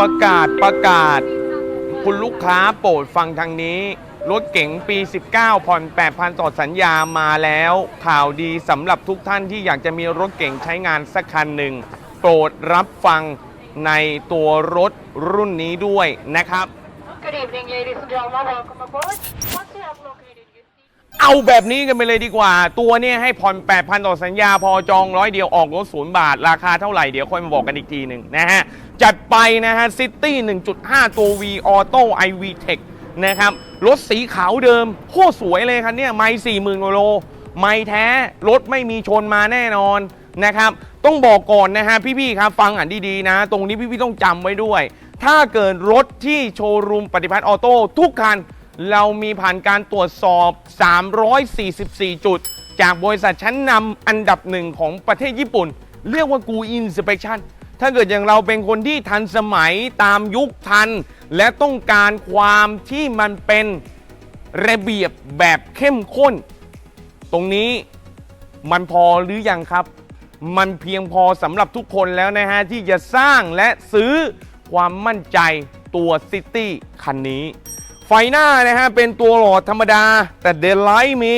ประกาศประกาศ คุณลูกค้าโปรดฟังทางนี้ รถเก๋งปี 19 ผ่อน 8,000 ต่อสัญญามาแล้ว ข่าวดีสำหรับทุกท่านที่อยากจะมีรถเก๋งใช้งานสักคันหนึ่ง โปรดรับฟังในตัวรถรุ่นนี้ด้วยนะครับ Good evening, ladies and gentlemen. Welcome aboard. Once you have located your seat, เอาแบบนี้กันไปเลยดีกว่า ตัวเนี้ให้ผ่อน 8,000 ต่อสัญญา พอจองร้อยเดียวออกรถศูนย์บาท ราคาเท่าไหร่เดี๋ยวค่อยมาบอกกันอีกทีหนึ่งนะฮะ จัดไปนะฮะซิตี้1.5 ตัว V Auto iV Tech นะครับ รถสีขาวเดิมโคตรสวยเลยคันเนี้ยไม่40,000กว่าโล ไม่แท้ รถไม่มีชนมาแน่นอนนะครับ ต้องบอกก่อนนะฮะพี่ๆครับ ฟังอันดีๆนะ ตรงนี้พี่ๆต้องจำไว้ด้วย ถ้าเกิดรถที่โชว์รูมปฏิพัฒน์ออโต้ทุกคัน เรามีผ่านการตรวจสอบ 344 จุด จากบริษัทชั้นนำอันดับหนึ่งของประเทศญี่ปุ่น เรียกว่ากูอินสเป t ชั่น ถ้าเกิดอย่างเราเป็นคนที่ทันสมัยตามยุคทัน และต้องการความที่มันเป็นระเบียบแบบเข้มข้น ตรงนี้มันพอหรือยังครับ มันเพียงพอสำหรับทุกคนแล้วนะฮะ ที่จะสร้างและซื้อความมั่นใจตัวซิตี้คันนี้ ไฟหน้านะฮะ เป็นตัวหลอดธรรมดา แต่เดลไลท์มี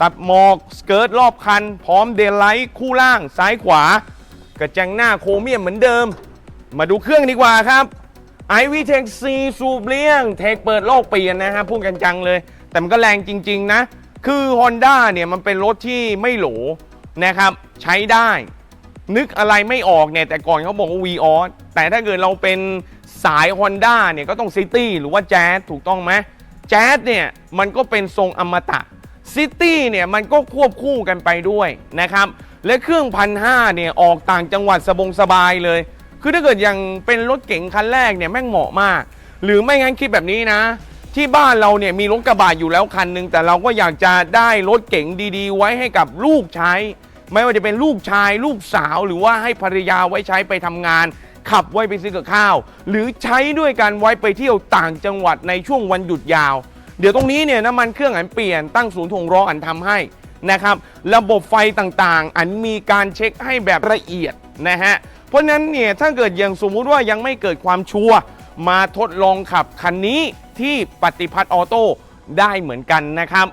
ตัดหมอก สเกิร์ตรอบคัน พร้อมเดลไลท์คู่ล่างซ้ายขวา กระจังหน้าโครเมียมเหมือนเดิม มาดูเครื่องดีกว่าครับ i v t e c h C สูบเลี่ยง เทคเปิดโลกเปลี่ยนนะฮะพูดกันจังเลย แต่มันก็แรงจริง ๆ นะ คือ Honda เนี่ยมันเป็นรถที่ไม่โหลนะครับ ใช้ได้ นึกอะไรไม่ออกเนี่ย แต่ก่อนเขาบอกว่า v ีออสแต่ถ้าเกิดเราเป็นสาย Honda เนี่ยก็ต้อง City หรือว่า Jazz ถูกต้องไหม Jazz เนี่ยมันก็เป็นทรงอมตะ City เนี่ยมันก็ควบคู่กันไปด้วยนะครับ และเครื่องพันห้าเนี่ยออกต่างจังหวัดสบงสบายเลย คือถ้าเกิดยังเป็นรถเก๋งคันแรกเนี่ยแม่งเหมาะมาก หรือไม่งั้นคิดแบบนี้นะ ที่บ้านเราเนี่ยมีรถกระบะอยู่แล้วคันหนึ่งแต่เราก็อยากจะได้รถเก๋งดีๆ ไว้ให้กับลูกใช้ ไม่ว่าจะเป็นลูกชายลูกสาว หรือว่าให้ภรรยาไว้ใช้ไปทำงาน ขับไว้ไปซื้อกับข้าว หรือใช้ด้วยกันไว้ไปเที่ยวต่างจังหวัดในช่วงวันหยุดยาว เดี๋ยวตรงนี้เนี่ยน้ำมันเครื่องอันเปลี่ยนตั้งศูนย์ถ่วงล้ออันทำให้ นะครับ ระบบไฟต่างๆ อันมีการเช็คให้แบบละเอียดนะฮะ เพราะนั้นเนี่ยถ้าเกิดยังสมมุติว่ายังไม่เกิดความชัวร์มาทดลองขับคันนี้ที่ปฏิพัฒน์ออโต้ได้เหมือนกันนะครับ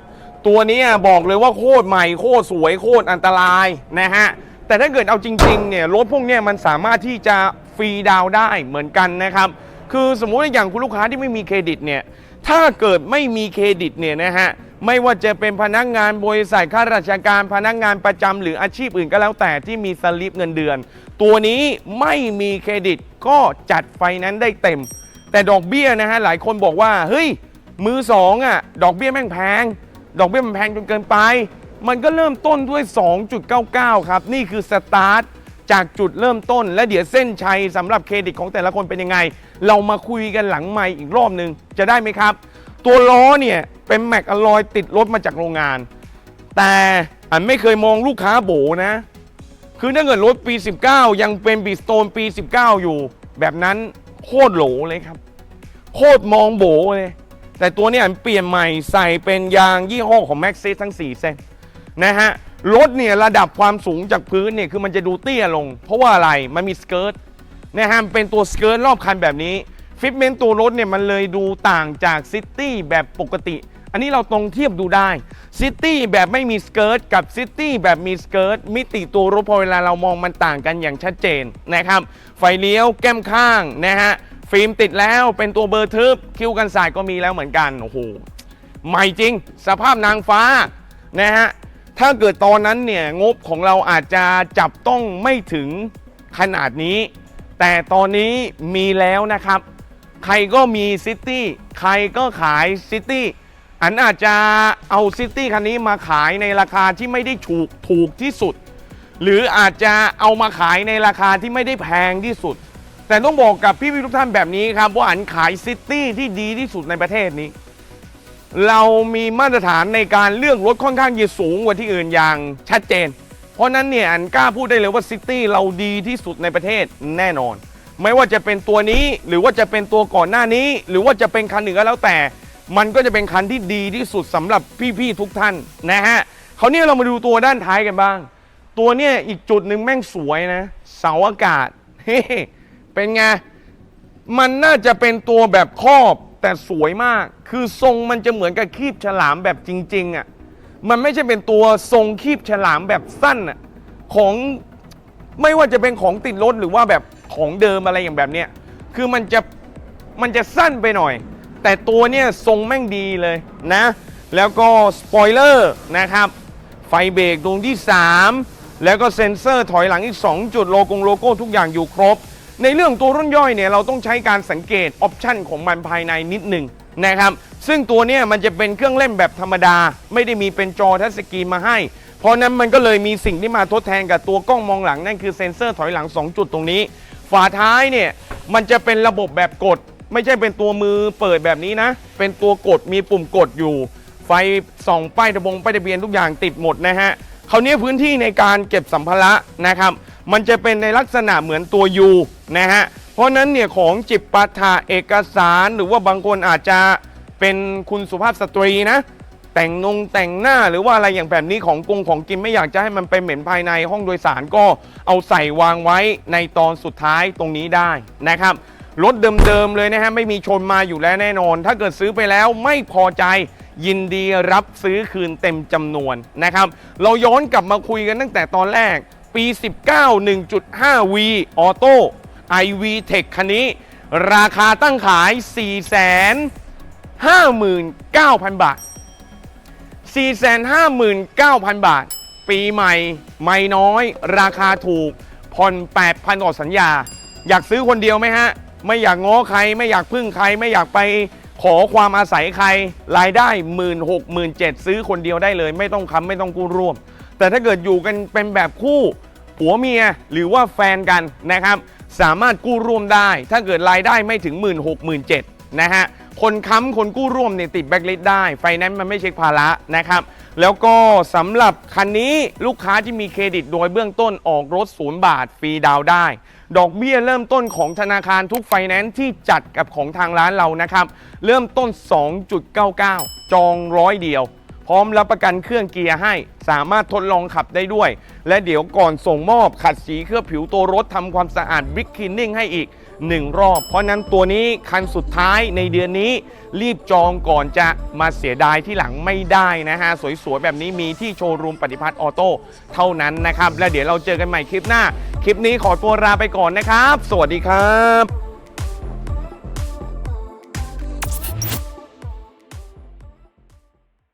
ตัวนี้บอกเลยว่าโคตรใหม่โคตรสวยโคตรอันตรายนะฮะแต่ถ้าเกิดเอาจริงๆเนี่ยรถพวกนี้มันสามารถที่จะฟรีดาวได้เหมือนกันนะครับ คือสมมุติอย่างคุณลูกค้าที่ไม่มีเครดิตเนี่ยถ้าเกิดไม่มีเครดิตเนี่ยนะฮะ ไม่ว่าจะเป็นพนักงานบริษัทข้าราชการพนักงานประจำหรืออาชีพอื่นก็แล้วแต่ที่มีสลิปเงินเดือน ตัวนี้ไม่มีเครดิตก็จัดไฟนั้นซ์ได้เต็ม แต่ดอกเบี้ยนะฮะหลายคนบอกว่าเฮ้ยมือสองอะดอกเบี้ยแม่งแพง ดอกเบี้ยมันแพงจนเกินไป มันก็เริ่มต้นด้วย 2.99 ครับ นี่คือสตาร์ทจากจุดเริ่มต้น และเดี๋ยวเส้นชัยสำหรับเครดิตของแต่ละคนเป็นยังไง เรามาคุยกันหลังใหม่อีกรอบหนึ่งจะได้ไหมครับ ตัวล้อเนี่ยเป็นแม็กอลลอยติดรถมาจากโรงงาน แต่อันไม่เคยมองลูกค้าโบนะ คือถ้าเกิดรถปี 19 ยังเป็นบีสโตนปี 19 อยู่ แบบนั้นโคตรโหลเลยครับ โคตรมองโบเลย แต่ตัวนี้เปลี่ยนใหม่ใส่เป็นยางยี่ห้อของ m a x ซ s ทั้ง 4 เส้นนะฮะรถเนี่ยระดับความสูงจากพื้นเนี่ยคือมันจะดูเตี้ยลง เพราะว่าอะไรมันมีสเกิร์ตนะฮะเป็นตัวสเกิร์ตรอบคันแบบนี้ ฟิตเมนต์ตัวรถเนี่ยมันเลยดูต่างจากซิตี้แบบปกติ อันนี้เราตรงเทียบดูได้ซิตี้แบบไม่มีสเกิร์ตกับซิตี้แบบมีสเกิร์ตมิติตัวรถพอเวลาเรามองมันต่างกันอย่างชัดเจนนะครับ ไฟเลี้ยวแก้มข้างนะฮะฟิล์มติดแล้วเป็นตัวเบอร์ทึบคิ้วกันสายก็มีแล้วเหมือนกันโอ้โหใหม่จริง สภาพนางฟ้านะฮะถ้าเกิดตอนนั้นเนี่ยงบของเราอาจจะจับต้องไม่ถึงขนาดนี้ แต่ตอนนี้มีแล้วนะครับ ใครก็มีซิตี้ใครก็ขายซิตี้อันอาจจะเอาซิตี้คันนี้มาขายในราคาที่ไม่ได้ถูกถูกที่สุด หรืออาจจะเอามาขายในราคาที่ไม่ได้แพงที่สุด แต่ต้องบอกกับพี่ๆทุกท่านแบบนี้ครับว่าอันขายซิตี้ที่ดีที่สุดในประเทศนี้ เรามีมาตรฐานในการเลือกรถค่อนข้างจะสูงกว่าที่อื่นอย่างชัดเจน เพราะนั้นเนี่ยอันกล้าพูดได้เลยว่าซิตี้เราดีที่สุดในประเทศแน่นอน ไม่ว่าจะเป็นตัวนี้หรือว่าจะเป็นตัวก่อนหน้านี้ หรือว่าจะเป็นคันหนึ่งก็แล้วแต่ มันก็จะเป็นคันที่ดีที่สุดสำหรับพี่ๆทุกท่านนะฮะเขาวเนี่ยเรามาดูตัวด้านท้ายกันบ้าง ตัวเนี่ยอีกจุดหนึ่งแม่งสวยนะ เสาอากาศเฮ้เป็นไงมันน่าจะเป็นตัวแบบครอบแต่สวยมาก คือทรงมันจะเหมือนกับคีบฉลามแบบจริง ๆอะมันไม่ใช่เป็นตัวทรงคีบฉลามแบบสั้นอะของไม่ว่าจะเป็นของติดรถหรือว่าแบบ ของเดิมอะไรอย่างแบบเนี้ยคือมันจะมันจะสั้นไปหน่อย แต่ตัวเนี่ยทรงแม่งดีเลยนะ แล้วก็สปอยเลอร์นะครับ ไฟเบรกดวงที่ 3 แล้วก็เซ็นเซอร์ถอยหลังอีก 2 จุดโลโกงโลโก้ทุกอย่างอยู่ครบ ในเรื่องตัวรุ่นย่อยเนี่ยเราต้องใช้การสังเกตออปชันของมันภายในนิดหนึ่งนะครับ ซึ่งตัวเนี่ยมันจะเป็นเครื่องเล่นแบบธรรมดา ไม่ได้มีเป็นจอทัชสกรีนมาให้ เพราะนั้นมันก็เลยมีสิ่งที่มาทดแทนกับตัวกล้องมองหลังนั่นคือเซ็นเซอร์ถอยหลัง 2 จุดตรงนี้ ฝาท้ายเนี่ยมันจะเป็นระบบแบบกด ไม่ใช่เป็นตัวมือเปิดแบบนี้นะ เป็นตัวกดมีปุ่มกดอยู่ ไฟส่องป้ายทะบงป้ายทะเบียนทุกอย่างติดหมดนะฮะคราวนี้พื้นที่ในการเก็บสัมภาระนะครับ มันจะเป็นในลักษณะเหมือนตัว U นะฮะเพราะนั้นเนี่ยของจิบปาถะเอกสาร หรือว่าบางคนอาจจะเป็นคุณสุภาพสตรีนะ แต่งนงแต่งหน้าหรือว่าอะไรอย่างแบบนี้ของกงของกินไม่อยากจะให้มันไปเหม็นภายในห้องโดยสารก็เอาใส่วางไว้ในตอนสุดท้ายตรงนี้ได้นะครับรถเดิมๆเลยนะฮะไม่มีชนมาอยู่แล้วแน่นอน ถ้าเกิดซื้อไปแล้วไม่พอใจยินดีรับซื้อคืนเต็มจำนวนนะครับ เราย้อนกลับมาคุยกันตั้งแต่ตอนแรก ปี 19 1.5V ออโต้ iV Tech คันนี้ ราคาตั้งขาย 459,000 บาท 459,000 บาท ปีใหม่ ไม่น้อย ราคาถูก ผ่อน 8,000ต่อสัญญา อยากซื้อคนเดียวไหมฮะ ไม่อยากง้อใคร ไม่อยากพึ่งใคร ไม่อยากไปขอความอาศัยใคร รายได้1 6 0 0 0 0 7ซื้อคนเดียวได้เลย ไม่ต้องค้ำไม่ต้องกู้ร่วม แต่ถ้าเกิดอยู่กันเป็นแบบคู่ผัวเมียหรือว่าแฟนกันนะครับ สามารถกู้ร่วมได้ ถ้าเกิดรายได้ไม่ถึง 1 6 0 0 0 0 7นะฮะ คนค้ำคนกู้ร่วมเนี่ยติดแบ็กลิสได้ ไฟแนนซ์มันไม่เช็คภาระนะครับ แล้วก็สำหรับคันนี้ลูกค้าที่มีเครดิตโดยเบื้องต้นออกรถศูนย์บาทฟรีดาวได้ ดอกเบี้ยเริ่มต้นของธนาคารทุกไฟแนนซ์ที่จัดกับของทางร้านเรานะครับ เริ่มต้น 2.99 จองร้อยเดียว พร้อมรับประกันเครื่องเกียร์ให้ สามารถทดลองขับได้ด้วย และเดี๋ยวก่อนส่งมอบขัดสีเคลือบผิวตัวรถทำความสะอาดบิ๊กคินนิ่งให้อีก 1 รอบ เพราะนั้นตัวนี้คันสุดท้ายในเดือนนี้ รีบจองก่อนจะมาเสียดายที่หลังไม่ได้นะฮะ สวยๆ แบบนี้มีที่โชว์รูมปฏิพัฒน์ออโต้เท่านั้นนะครับ และเดี๋ยวเราเจอกันใหม่คลิปหน้า คลิปนี้ขอตัวลาไปก่อนนะครับ สวัสดีครับ